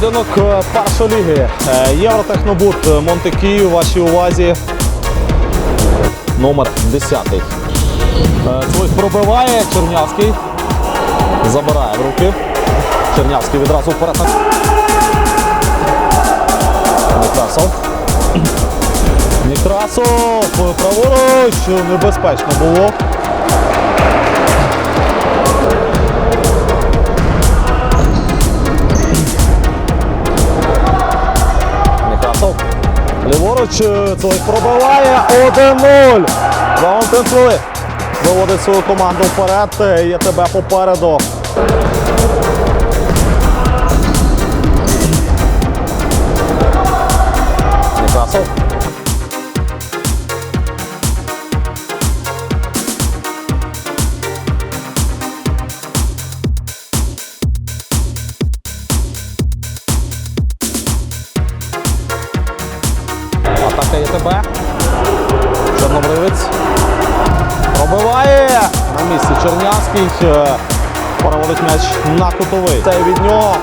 Поєдинок е, першої ліги. Е, Євротехнобут е, Монте Київ. Вашій увазі. Номер 10. Е, пробиває. Чернявський. Забирає в руки. Чернявський відразу вперед. Некрасов. Некрасов. Праворуч. Небезпечно було. Ліворуч Цой Цвих пробиває 1-0. Валентин Цвили виводить свою команду вперед. Е, Є тебе попереду. Переводить м'яч на кутовий. Це від нього.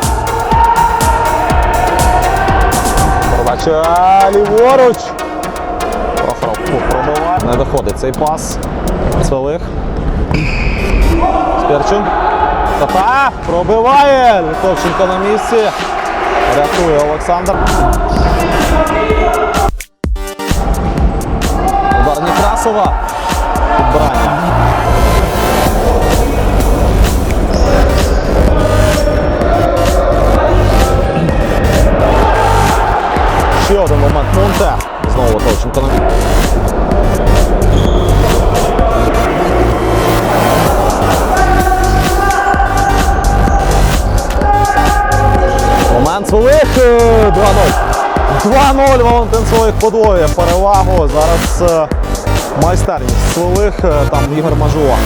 Передача ліворуч. Прохоров пробиває. Не доходить цей пас. Свелих. Сперчин. Тата. Пробиває. Литовченко на місці. Рятує Олександр. Удар Некрасова. Підбирання. Ще один момент Монте. Знову Товченко Момент Сволих е, 2-0. 2-0 Валентин Сволих подвоює перевагу. Зараз е, майстерність Сволих, е, там Ігор Мажула.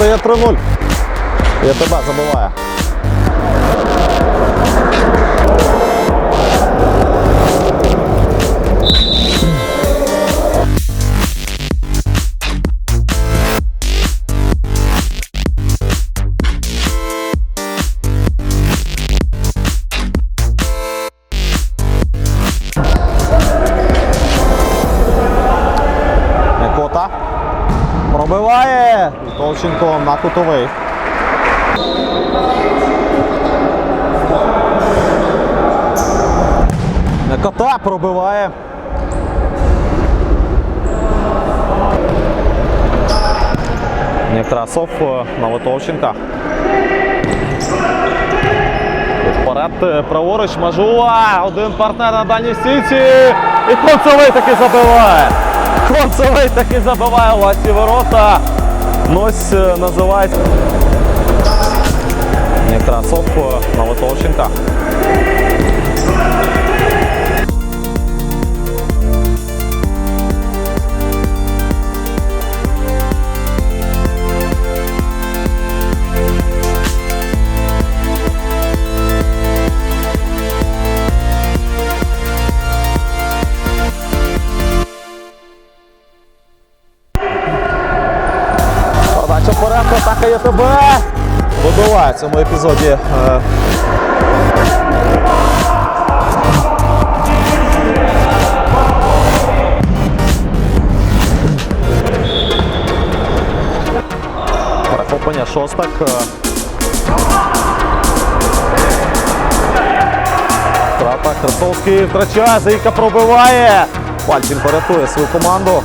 Стає 3-0. Я тебе забиває. Некота. Пробиває. Толченко на кутовий. Некота пробиває. Некрасов е, на Литовченка. Вперед е, праворуч Мажула. Один партнер на дальній стійці. І Концевий таки забиває. Концевий таки забиває власні ворота. Нось Ось е, називається. Некрасов е, на Литовченка. Атака тебе. Вибиває в цьому епізоді. е, Перехоплення шостак. е. Втрата Красовський втрачає, Заїка пробиває. Пальченко рятує свою команду.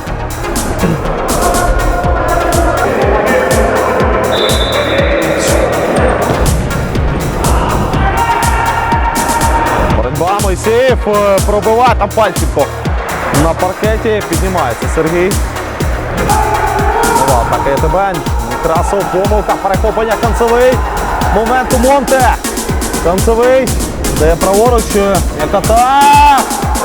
Мойсей. Е, пробиває там Пальченко на паркеті. Піднімається Сергій. Нова атака ЄТБ. Некрасов, помилка, перехоплення Канцевий. Момент у Монте. Канцевий. Дає праворуч. Якота.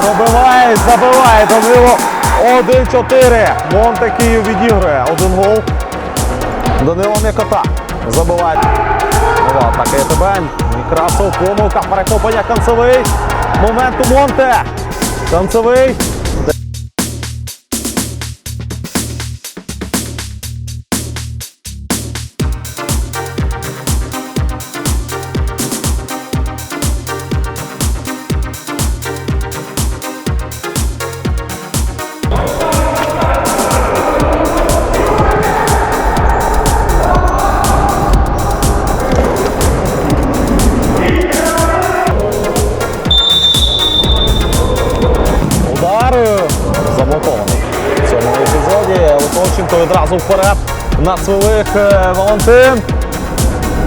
Пробиває, забиває. Данило 1-4. Монте Київ відігрує. Один гол. Данило М'якота. Забиває. Нова атака ЄТБ. Некрасов, помилка, перехоплення Канцевий. Момент у Монте. Канцевий. Литовченко відразу вперед на свилих е, Валентин.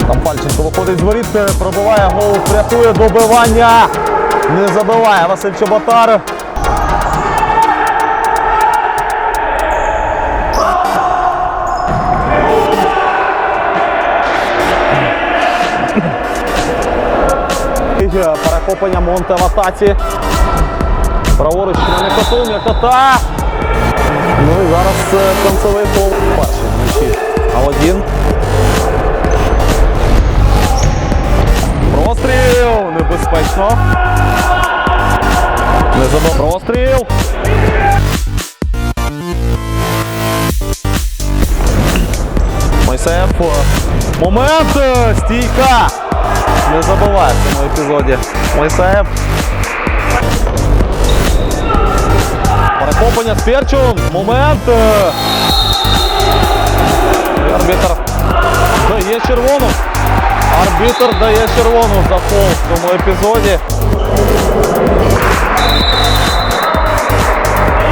Там Пальченко виходить з воріт, е, пробиває гол, врятує добивання. Не забиває Василь Чоботар. Е, Монте в атаці. Праворуч на М'якоту, М'якота. Ну і зараз е, концевий пол. Перший вночі. Аладдін. Простріл! Небезпечно. Не забив простріл. Мойсеєв. Момент! е, Стійка! Не забуває в цьому епізоді. Мойсеєв. Перехоплення з Перчун. Момент. е. І Арбітр дає червону. Арбітр дає червону за фол в цьому епізоді.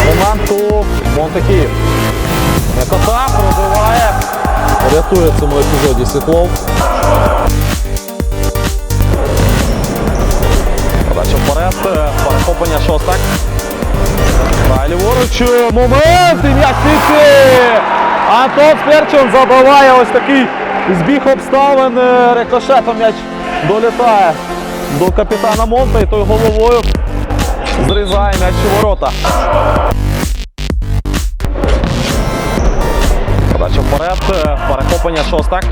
Момент у Монтекіїв. М'якота пробиває. Рятує в цьому епізоді Світлов. Подача вперед. е, Перехоплення шостак. Далі ліворуч. Момент! І м'яч Сіті! Антон Сперчун забиває ось такий збіг обставин. е, Рикошетом м'яч долітає до капітана Монта і той головою зрізає м'яч у ворота. Подача вперед. е, Перехоплення шостак.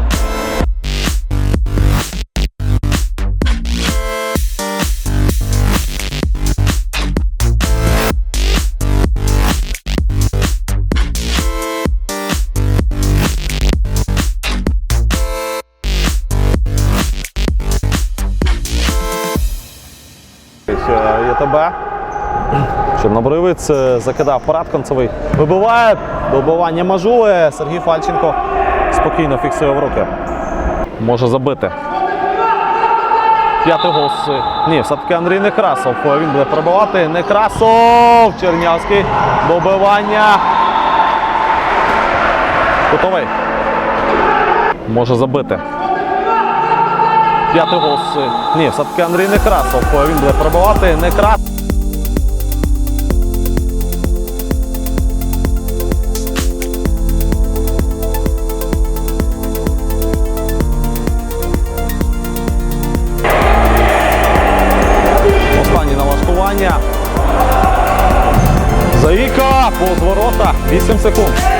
Е, Чорнобривець е, закидав вперед концевий. Вибиває. Добивання мажує. Сергій Фальченко спокійно фіксує в руки. Може забити. П'ятий гол. Ні, все-таки Андрій Некрасов. Він буде пробивати. Некрасов! Чернявський. Добивання. Готовий. Може забити. П'ятий гол. Ні, все-таки Андрій Некрасов. Він буде пробивати. Некрасов. Останнє налаштування. Заїка по ворота. 8 секунд.